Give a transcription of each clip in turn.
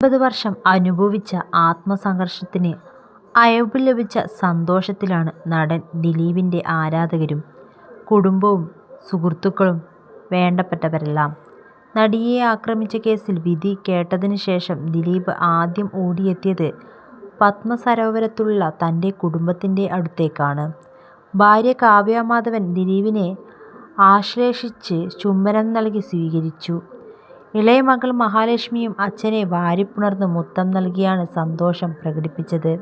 ഒൻപത് വർഷം അനുഭവിച്ച ആത്മസംഘർഷത്തിന് അയവ് ലഭിച്ച സന്തോഷത്തിലാണ് നടൻ ദിലീപിന്റെ ആരാധകരും കുടുംബവും സുഹൃത്തുക്കളും വേണ്ടപ്പെട്ടവരെല്ലാം. നടിയെ ആക്രമിച്ച കേസിൽ വിധി കേട്ടതിന് ശേഷം ദിലീപ് ആദ്യം ഓടിയെത്തിയത് പത്മസരോവരത്തുള്ള തന്റെ കുടുംബത്തിന്റെ അടുത്തേക്കാണ്. ഭാര്യ കാവ്യ മാധവൻ ദിലീപിനെ ആശ്ലേഷിച്ച് ചുംബനം നൽകി സ്വീകരിച്ചു. ഇളയ മകൾ മഹാലക്ഷ്മിയും അച്ഛനെ വാരിപ്പുണർന്ന് മുത്തം നൽകിയാണ് സന്തോഷം പ്രകടിപ്പിച്ചത്.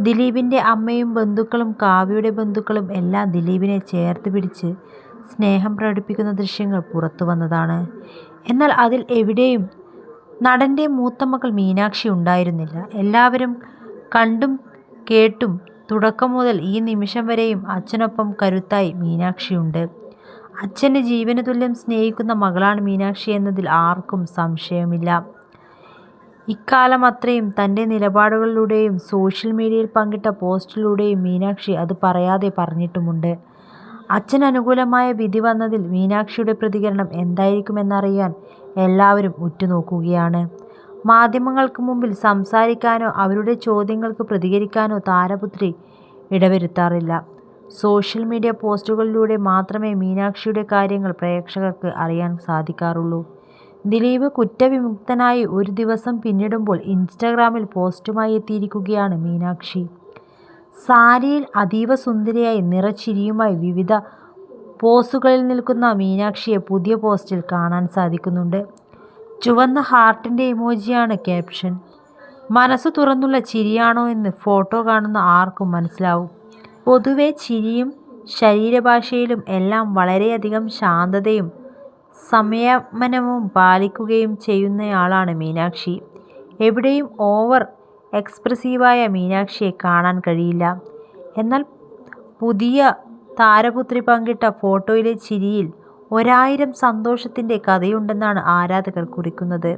ദിലീപിന്റെ അമ്മയും ബന്ധുക്കളും കാവ്യയുടെ ബന്ധുക്കളും എല്ലാം ദിലീപിനെ ചേർത്ത് പിടിച്ച് സ്നേഹം പ്രകടിപ്പിക്കുന്ന ദൃശ്യങ്ങൾ പുറത്തു വന്നതാണ് എന്നാൽ അതിൽ എവിടെയും നടന്റെ മൂത്ത മകൾ മീനാക്ഷി ഉണ്ടായിരുന്നില്ല. എല്ലാവരും കണ്ടും കേട്ടും തുടക്കം മുതൽ ഈ നിമിഷം വരെയും അച്ഛനൊപ്പം കരുത്തായി മീനാക്ഷിയുണ്ട്. അച്ഛനെ ജീവന് തുല്യം സ്നേഹിക്കുന്ന മകളാണ് മീനാക്ഷി എന്നതിൽ ആർക്കും സംശയമില്ല. ഇക്കാലം അത്രയും തന്റെ നിലപാടുകളിലൂടെയും സോഷ്യൽ മീഡിയയിൽ പങ്കിട്ട പോസ്റ്റിലൂടെയും മീനാക്ഷി അത് പറയാതെ പറഞ്ഞിട്ടുമുണ്ട്. അച്ഛൻ അനുകൂലമായ വിധി വന്നതിൽ മീനാക്ഷിയുടെ പ്രതികരണം എന്തായിരിക്കുമെന്നറിയാൻ എല്ലാവരും ഉറ്റുനോക്കുകയാണ്. മാധ്യമങ്ങൾക്ക് മുമ്പിൽ സംസാരിക്കാനോ അവരുടെ ചോദ്യങ്ങൾക്ക് പ്രതികരിക്കാനോ താരപുത്രി ഇടവരുത്താറില്ല. സോഷ്യൽ മീഡിയ പോസ്റ്റുകളിലൂടെ മാത്രമേ മീനാക്ഷിയുടെ കാര്യങ്ങൾ പ്രേക്ഷകർക്ക് അറിയാൻ സാധിക്കാറുള്ളൂ. ദിലീപ് കുറ്റവിമുക്തനായി ഒരു ദിവസം പിന്നിടുമ്പോൾ ഇൻസ്റ്റഗ്രാമിൽ പോസ്റ്റുമായി എത്തിയിരിക്കുകയാണ് മീനാക്ഷി. സാരിയിൽ അതീവ സുന്ദരിയായി നിറച്ചിരിയുമായി വിവിധ പോസുകളിൽ നിൽക്കുന്ന മീനാക്ഷിയെ പുതിയ പോസ്റ്റിൽ കാണാൻ സാധിക്കുന്നുണ്ട്. ചുവന്ന ഹാർട്ടിന്റെ ഇമോജിയാണ് ക്യാപ്ഷൻ. മനസ്സ് തുറന്നുള്ള ചിരിയാണോ എന്ന് ഫോട്ടോ കാണുന്ന ആർക്കും മനസ്സിലാവും. പൊതുവെ ചിരിയും ശരീരഭാഷയിലും എല്ലാം വളരെയധികം ശാന്തതയും സംയമനവും പാലിക്കുകയും ചെയ്യുന്നയാളാണ് മീനാക്ഷി. എവിടെയും ഓവർ എക്സ്പ്രസീവായ മീനാക്ഷിയെ കാണാൻ കഴിയില്ല. എന്നാൽ പുതിയ താരപുത്രി പങ്കിട്ട ഫോട്ടോയിലെ ചിരിയിൽ ഒരായിരം സന്തോഷത്തിന്റെ കഥയുണ്ടെന്നാണ് ആരാധകർ കുറിക്കുന്നത്.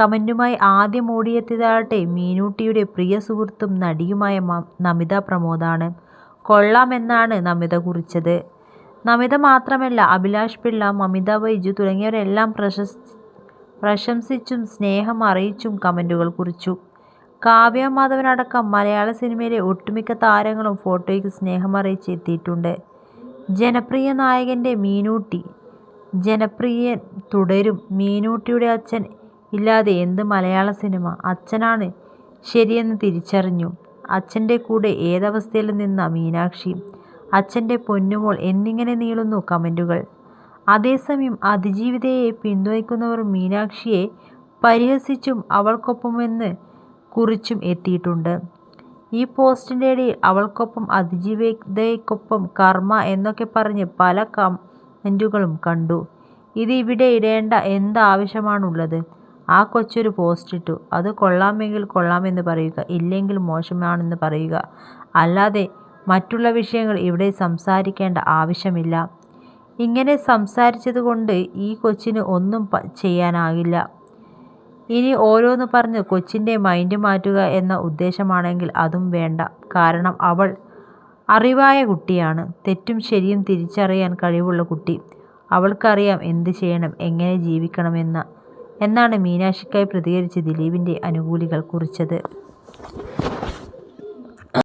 കമന്റുമായി ആദ്യം ഓടിയെത്തിയതാകട്ടെ മീനൂട്ടിയുടെ പ്രിയ സുഹൃത്തും നടിയുമായ നമിത പ്രമോദാണ്. കൊള്ളാം എന്നാണ് നമിത കുറിച്ചത്. നമിത മാത്രമല്ല അഭിലാഷ് പിള്ള, മമിത ബൈജു തുടങ്ങിയവരെല്ലാം പ്രശംസിച്ചും സ്നേഹം അറിയിച്ചും കമന്റുകൾ കുറിച്ചു. കാവ്യ മാധവനടക്കം മലയാള സിനിമയിലെ ഒട്ടുമിക്ക താരങ്ങളും ഫോട്ടോയ്ക്ക് സ്നേഹമറിയിച്ച് എത്തിയിട്ടുണ്ട്. ജനപ്രിയ നായകന്റെ മീനൂട്ടി ജനപ്രിയൻ തുടരും മീനൂട്ടിയുടെ അച്ഛൻ ഇല്ലാതെ എന്ത് മലയാള സിനിമ. അച്ഛനാണ് ശരിയെന്ന് തിരിച്ചറിഞ്ഞു. അച്ഛന്റെ കൂടെ ഏതവസ്ഥയിലും നിന്ന മീനാക്ഷി. അച്ഛന്റെ പൊന്നുമോൾ എന്നിങ്ങനെ നീളുന്നു കമന്റുകൾ അതേസമയം അതിജീവിതയെ പിന്തുണയ്ക്കുന്നവർ മീനാക്ഷിയെ പരിഹസിച്ചും അവൾക്കൊപ്പമെന്ന് കുറിച്ചും എത്തിയിട്ടുണ്ട്. ഈ പോസ്റ്റിന്റെ ഇടയിൽ അവൾക്കൊപ്പം അതിജീവിതയ്ക്കൊപ്പം കർമ്മ എന്നൊക്കെ പറഞ്ഞ് പല കമന്റുകളും കണ്ടു. ഇത് ഇവിടെ ഇടേണ്ട എന്ത് ആവശ്യമാണുള്ളത്. ആ കൊച്ചൊരു പോസ്റ്റിട്ടു. അത് കൊള്ളാമെങ്കിൽ കൊള്ളാമെന്ന് പറയുക. ഇല്ലെങ്കിൽ മോശമാണെന്ന് പറയുക. അല്ലാതെ മറ്റുള്ള വിഷയങ്ങൾ ഇവിടെ സംസാരിക്കേണ്ട ആവശ്യമില്ല. ഇങ്ങനെ സംസാരിച്ചത് കൊണ്ട് ഈ കൊച്ചിന് ഒന്നും ചെയ്യാനാകില്ല. ഇനി ഓരോന്ന് പറഞ്ഞ് കൊച്ചിന്റെ മൈൻഡ് മാറ്റുക എന്ന ഉദ്ദേശമാണെങ്കിൽ അതും വേണ്ട. കാരണം അവൾ അറിവായ കുട്ടിയാണ്. തെറ്റും ശരിയും തിരിച്ചറിയാൻ കഴിവുള്ള കുട്ടി. അവൾക്കറിയാം എന്ത് ചെയ്യണം എങ്ങനെ ജീവിക്കണം എന്ന് എന്നാണ് മീനാക്ഷിക്കായി പ്രതികരിച്ച് ദിലീപിന്റെ അനുകൂലികൾ കുറിച്ചത്.